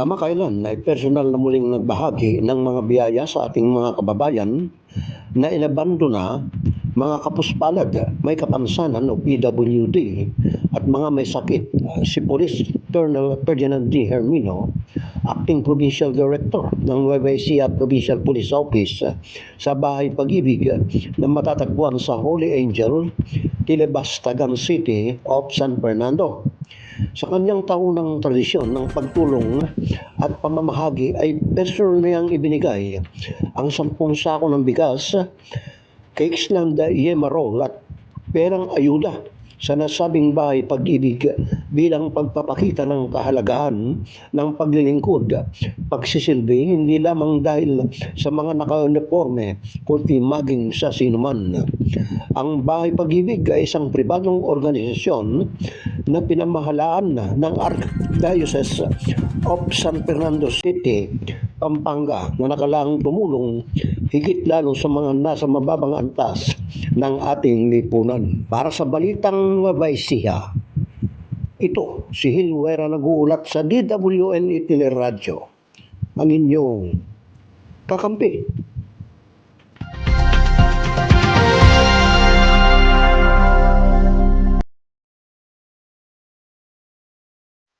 Kamakailan ay personal na muling nagbahagi ng mga biyaya sa ating mga kababayan na inabando na mga kapuspalad, may kapansanan o PWD at mga may sakit. Si Police Colonel Ferdinand D. Hermino, Acting Provincial Director ng Nueva Provincial Police Office sa Bahay Pag-ibig na matatagpuan sa Holy Angel, Tilebas, Tagan City of San Fernando. Sa kanyang taunang tradisyon ng pagtulong at pamamahagi ay personal niyang ibinigay ang sampung sako ng bigas, cakes ng Yemarol at perang ayuda sa nasabing bahay pag-ibig bilang pagpapakita ng kahalagahan ng paglilingkod, pagsisilbi hindi lamang dahil sa mga naka-uniforme kundi maging sa sinuman. Ang bahay pag-ibig ay isang pribadong organisasyon na pinamahalaan ng Archdiocese of San Fernando City, Pampanga na nakalaang tumulong higit lalo sa mga nasa mababang antas ng ating lipunan. Para sa balitang Mabaysiya, ito si Hilwera nag-uulat sa DWN Itiner Radio. Ang inyong kakampi.